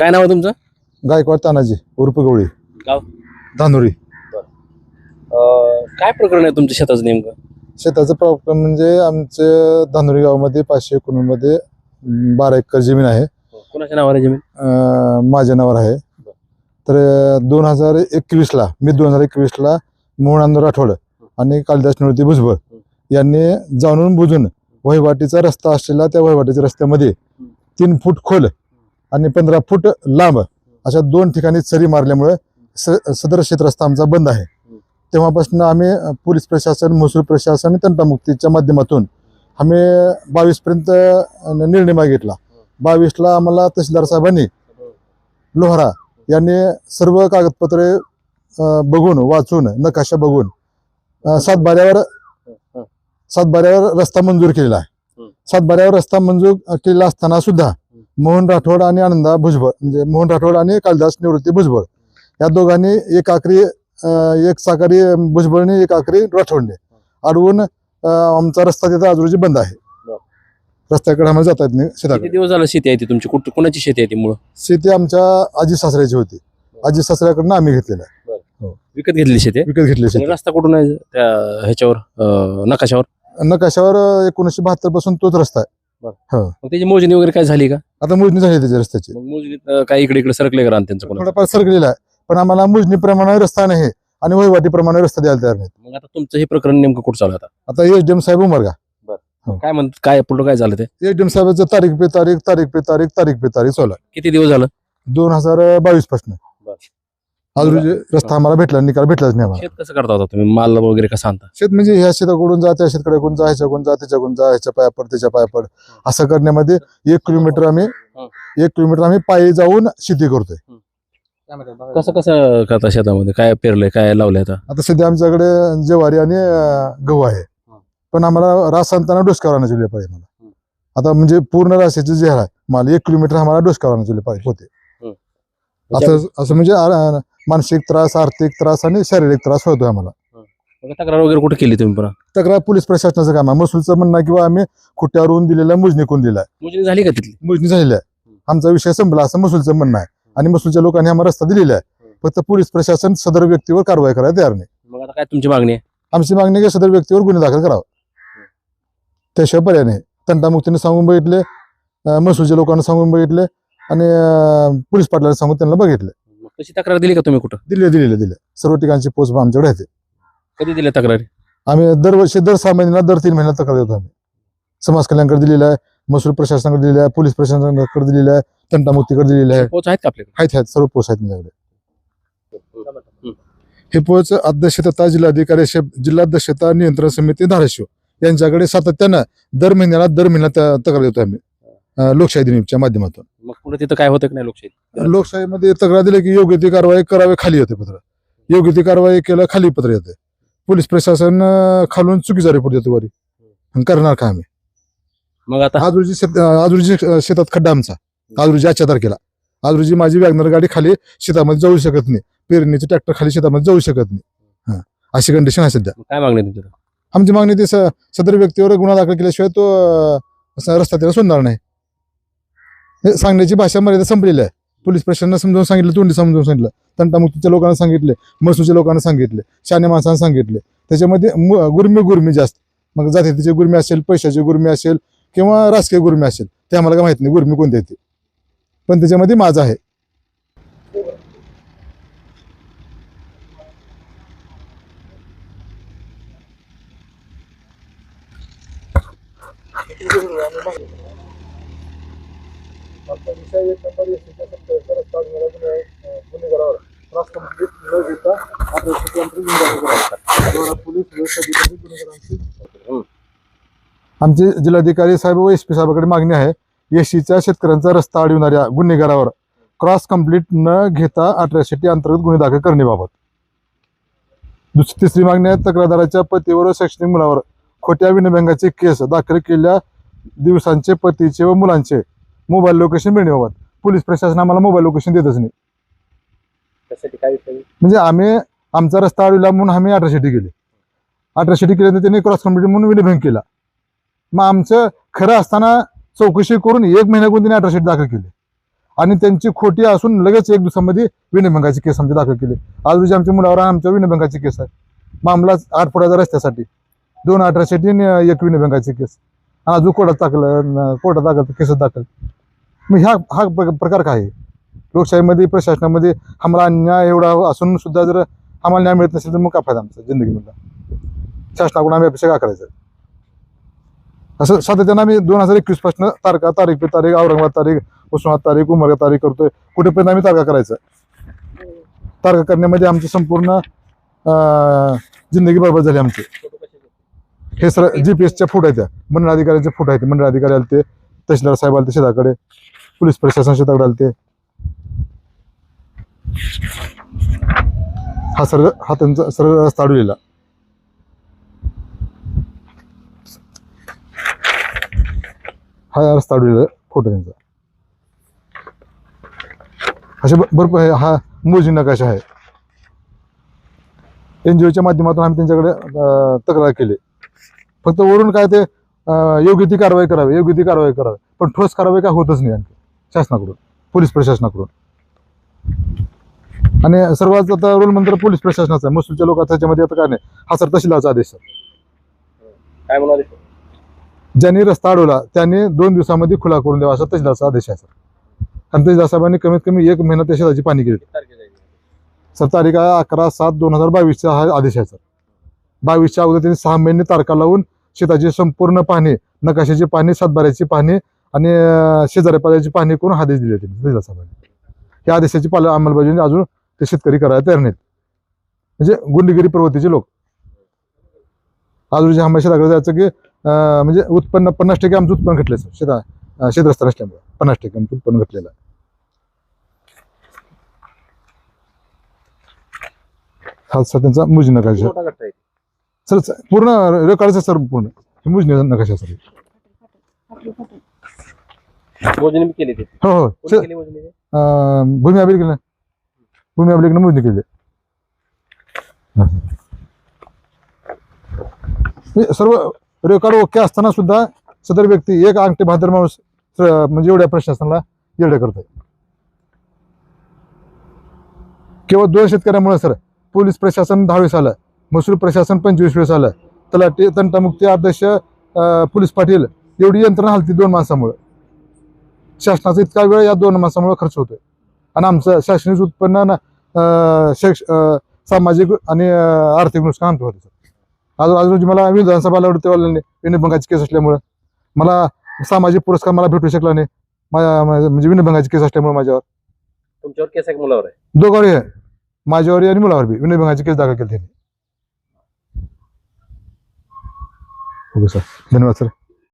काय नाव आहे तुमचं? गायकवाड तानाजी उर्फ गवळी. गाव? धानुरी. अं, काय प्रकरण आहे तुमच्या शेताचं नेमकं? शेताचं प्रॉब्लेम म्हणजे आमच्या धानुरी गावामध्ये पाचशे एकोणमध्ये बारा एकर जमीन आहे. कोणाच्या नावावर आहे जमीन? अं, माझ्या नावावर आहे. तर दोन हजार एकवीसला मी दोन हजार एकवीसला मोहन राठोड आणि कालिदास निवृत्ती भुजबळ यांनी जाणून बुजून वहिवाटीचा रस्ता असलेला त्या वहिवाटीच्या रस्त्यामध्ये तीन फूट खोल आणि पंधरा फूट लांब अशा दोन ठिकाणी चरी मारल्यामुळे स सदर क्षेत्र रस्ता आमचा बंद आहे. तेव्हापासून आम्ही पोलीस प्रशासन महसूल प्रशासन आणि तंटामुक्तीच्या माध्यमातून आम्ही बावीसपर्यंत निर्णय मागितला. बावीसला आम्हाला तहसीलदार साहेबांनी लोहारा यांनी सर्व कागदपत्रे बघून वाचून नकाशा बघून सातबाऱ्यावर सातबाऱ्यावर रस्ता मंजूर केलेला आहे. सातबाऱ्यावर रस्ता मंजूर केलेला असताना सुद्धा मोहन राठोड आणि आनंदा भुजबळ म्हणजे मोहन राठोड आणि कालिदास निवृत्ती भुजबळ. या दोघांनी एक आकरी एक साकारी भुजबळने एक आकरी राठोडने अडवून आमचा रस्ता तिथं आज रोजी बंद आहे. रस्त्याकडे आम्हाला जाता येत नाही शेताकडे दिवस झालं शेती आहे ती तुमची? कुठ कोणाची शेती आहे ती मुळे? शेती आमच्या आजी सासऱ्याची होती. आजी सासऱ्याकडनं आम्ही घेतलेला आहे. विकत घेतलेली शेती? विकत घेतली शेती. रस्ता कुठून आहे? त्या ह्याच्यावर अं, नकाशावर? नकाशावर एकोणीसशे बहात्तरपासून तोच रस्ता आहे. मग त्याची मोजणी वगैरे काय झाली का? आता मोजणी झाली त्याच्या रस्त्याची. मग मोजणीत अं, काय इकडे इकडे सरकले का रान त्यांचं कोणा थोडाफार सरकलेला आहे. पण आम्हाला मोजणीप्रमाणे रस्ता नाही आणि वहिवाटीप्रमाणे रस्ता द्यायला तयार नाहीत. मग आता तुमचं हे प्रकरण नेमकं कुठं चालू आहे आता? आता एस डी एम साहेब उमरगा काय म्हणतात काय पुढं काय झालं ते? एस डी एम साहेबाचं तारीख पे तारीख तारीख पे तारीख तारीख पे तारीख चालू आहे किती दिवस झालं? दोन हजार बावीसपासून बरं. आज रोजी रस्ता आम्हाला भेटला निकाल भेटलाच नाही आम्हाला. शेत कसं करता होता तुम्ही? माल वगैरे कसं आणता? शेत म्हणजे ह्या शेताकडून जा त्या शेतकऱ्याकडून जा ह्याच्याकडून जा त्याच्याकडून जा ह्याच्या पाया पड त्याच्या पाया पड. असं करण्यामध्ये एक किलोमीटर आम्ही एक किलोमीटर आम्ही पायी जाऊन शेती करतोय. कसं कसं करता शेतामध्ये? काय पेरलंय? काय लावलंय आता? आता सध्या आमच्याकडे ज्वारी आणि अं, गहू आहे. पण आम्हाला रास आणताना डोसकावर आणायची वेळ पाहिजे मला आता म्हणजे पूर्ण रासाचे जे आहे माल एक किलोमीटर आम्हाला डोसकावर आणायची वेळ पाहिजे होते. असं असं म्हणजे आ- मानसिक त्रास आर्थिक त्रास आणि शारीरिक त्रास होतोय आम्हाला. मग तक्रार वगैरे कुठे केली तुम्ही पुन्हा तक्रार पोलीस प्रशासनाचं काम आहे. महसूलचं म्हणणं किंवा आम्ही खुट्यावरून दिलेला मोजणी कोण दिलाय. मोजणी झाली का तिथली? मोजणी झालेली आहे. आमचा विषय संपला असं महसूलचं म्हणणं आहे. आणि महसूलच्या लोकांनी आम्हाला रस्ता दिलेला आहे. फक्त पोलीस प्रशासन सदर व्यक्तीवर कारवाई करायला तयार नाही. मग आता काय तुमची मागणी आहे? आमची मागणी आहे की सदर व्यक्तीवर गुन्हे दाखल करावा. त्याशिवाय पर्याय नाही. तंटामुक्तीने सांगून बघितले महसूलच्या लोकांना सांगून बघितले आणि पोलीस पाटलांना सांगून त्यांना बघितले. तशी तक्रार दिली का तुम्ही कुठं? दिले दिलेले दिले. सर्व ठिकाणची पोच आमच्याकडे येते कधी दिल्या तक्रारी? आम्ही दरवर्षी दर सहा महिन्याला दर तीन महिन्याला तक्रार देतो आम्ही. समाज कल्याणकडे दिलेला आहे महसूल प्रशासनाकडे दिलेला आहे पोलीस प्रशासनाकडे दिलेला आहे तंटामुक्तीकडे दिलेला आहे. पोच आहेत का आपल्याकडे? आहेत आहेत. सर्व पोच आहेत माझ्याकडे. हे पोच अध्यक्षता जिल्हाधिकारी शे- जिल्हा दक्षता नियंत्रण समिती धाराशिव. यांच्याकडे सातत्यानं दर महिन्याला दर महिन्यात त- तक्रार देतो आम्ही. लोकशाही दिनीच्या माध्यमातून. मग पुढे तिथं काय होतं की नाही लोकशाही? लोकशाहीमध्ये तक्रार दिली की योग्य ती कारवाई करावी खाली येते पत्र. योग्य ती कारवाई केलं खाली पत्र येते. पोलीस प्रशासन खालून चुकीचा रिपोर्ट देतो वरी. करणार का आम्ही? मग आता? आज रोजी आज रोजी शेतात खड्डा आमचा. आज रोजी आजच्या तारखेला. आज रोजी माझी वॅगनर गाडी खाली शेतामध्ये जाऊ शकत नाही. पेरणीचे ट्रॅक्टर खाली शेतामध्ये जाऊ शकत नाही. अशी कंडिशन आहे सध्या. काय मागणी? आमची मागणी ती सदर व्यक्तीवर गुन्हा दाखल केल्याशिवाय तो रस्ता त्याला सोडणार नाही. सांगण्याची भाषा मर्यादा संपलेली आहे. पोलीस प्रशासनाला समजावून सांगितलं तोंडी समजावून सांगितलं. तंटामुक्तीच्या लोकांना सांगितले महसूलच्या लोकांना सांगितले शाने माणसांना सांगितले. त्याच्यामध्ये गुरमी गुरमी जास्त. मग जातीचे गुरमी असेल पैशाची गुरमी असेल किंवा राजकीय गुरमी असेल ते आम्हाला काय माहीत नाही गुरमी कोणते येते पण त्याच्यामध्ये माझा आहे. आमचे जिल्हाधिकारी साहेब व एस पी साहेबाकडे मागणी आहे एसटीच्या शेतकऱ्यांचा रस्ता अडविणाऱ्या गुन्हेगारावर क्रॉस कंप्लीट न घेता अठराशे अंतर्गत गुन्हे दाखल करण्याबाबत दुसरी तिसरी मागणी आहे तक्रारदाराच्या पतीवर व शैक्षणिक मुलावर खोट्या विनभंगाचे केस दाखल केलेल्या दिवसांचे पतीचे व मुलांचे मोबाईल लोकेशन मिळण्याबाबत पोलीस प्रशासन आम्हाला मोबाईल लोकेशन देतच नाही. त्यासाठी काय विषय? म्हणजे आम्ही आमचा रस्ता अडविला म्हणून आम्ही अठराशे टी केली अठराशे टी केल्यानंतर त्यांनी क्रॉस कंप्लीट म्हणून विनयभंग केला. मग आमचं खरं असताना चौकशी करून एक महिन्याकडून त्यांनी अठराशे दाखल केले. आणि त्यांची खोटी असून लगेच एक दिवसामध्ये विनयभंगाची केस आमची दाखल केली. आज रोजी आमच्या मुलावर आमच्या विनयभंगाची केस आहे मामला आठ फुटाचा रस्त्यासाठी. दोन अठराशेटी एक विनयभंगाची केस. अजून कोर्टात टाकलं कोर्टात दाखल केस दाखल. मग ह्या हा प्र- प्रकार काय? आहे लोकशाहीमध्ये प्रशासनामध्ये आम्हाला अन्याय एवढा असून सुद्धा जर आम्हाला न्याय मिळत नसेल तर मग काय फायदा आमचा जिंदगीमधला? शासनाकडून आम्ही अपेक्षा का करायचं असं सातत्यानं आम्ही दोन हजार एकवीसपासून तारखा तारीख पे तारीख औरंगाबाद तारीख उस्मानाबाद तारीख उमरगा तारीख करतोय. कुठेपर्यंत आम्ही तारखा करायचं? तारखा करण्यामध्ये आमची संपूर्ण जिंदगी बरोबर झाली आमची. हे सर जीपीएसच्या फूट आहेत त्या. मंडळ अधिकाऱ्यांचे फूट आहेत. मंडळ अधिकारी आले ते. तहसीलदार साहेब आलते शेताकडे पोलीस प्रशासन शेताकडे आलते. ते हा सर्व हा त्यांचा सर्व रस्ता अडवलेला हा रस्ता अडवलेला फोटो त्यांचा. असे भरपूर हा मोजी नकाशा आहे? एनजीओच्या माध्यमातून आम्ही त्यांच्याकडे तक्रार केली. फक्त वरून काय ते योग्य ती कारवाई करावी योग्य ती कारवाई करावी. पण ठोस कारवाई काय होतच नाही आणखी शासनाकडून पोलीस प्रशासनाकडून. आणि सर्वात आता रोल मंत्र पोलीस प्रशासनाचा आहे. महसूलच्या लोकांचा त्याच्यामध्ये आता काय नाही. हा सर तहसीलदारचा आदेश सर. काय म्हणाले? ज्यांनी रस्ता अडवला त्यांनी दोन दिवसामध्ये खुला करून द्यावा असा तहसीलदारचा आदेश आहे सर. आणि तहसीलदार साहेबांनी कमीत कमी एक महिना त्या शेताची पाणी केली सर तारीख आहे अकरा सात दोन हजार बावीसचा हा आदेश आहे सर. बावीसच्या अगोदर त्यांनी सहा महिने तारखा लावून शेताची संपूर्ण पाहणी नकाशाची पाहणी सातबाऱ्याची पाहणी आणि अं, शेजाऱ्या पाहणी करून आदेश दिले त्यांनी तहसीलदार साहेबांनी. या आदेशाची पालन अंमलबजावणी अजून ते शेतकरी करायला तयार नाहीत. म्हणजे गुंडगिरी प्रवृत्तीचे लोक. आज जे आम्हाला शेताकडे जायचं की म्हणजे उत्पन्न पन्नास टक्के आमचं उत्पन्न घटलं सर शेता अं, असल्यामुळे पन्नास टक्के आमचं उत्पन्न घटलेलं आहे. हा सर त्यांचा मुजी नकाशा मोठा गट्टा आहे सर पूर्ण रेकॉर्डचं सर पूर्ण. हे मुजनी नकाशा सर मोजणी मी केली ती. हो हो. कोणी सर केली मोजणी ती? अं, भूमी अभिलेख भूमी अभिलेखनं मोजणी केली. हे. सर्व रेकॉर्ड ओके असताना सुद्धा सदर व्यक्ती एक अंगठे भादर माणूस म्हणजे एवढ्या प्रशासनाला एवढे करतोय. केवळ दोन शेतकऱ्यामुळे सर पोलीस प्रशासन दहा वेळेस आलं. महसूल प्रशासन पंचवीस वेळेस आलं. तलाठी तंटामुक्ती अध्यक्ष पोलीस पाटील एवढी यंत्रणा हलती दोन माणसामुळे. शासनाचा इतका वेळ या दोन माणसामुळे खर्च होतोय. आणि आमचं शैक्षणिक उत्पन्न शैक्ष सामाजिक आणि आर्थिक नुकसान आमचं होतं आज आज रोजी मला विधानसभा लढतेवाल्याने विनयभंगाची केस असल्यामुळं. मला सामाजिक पुरस्कार मला भेटू शकला नाही. माझ्या म्हणजे विनयभंगाची केस असल्यामुळे माझ्यावर. तुमच्यावर केस आहे मुलावर आहे? दोघांवर आहे. माझ्यावर आणि मुलावर बी. विनयभंगाची केस दाखल केली त्यांनी. Okay sir. धन्यवाद सर.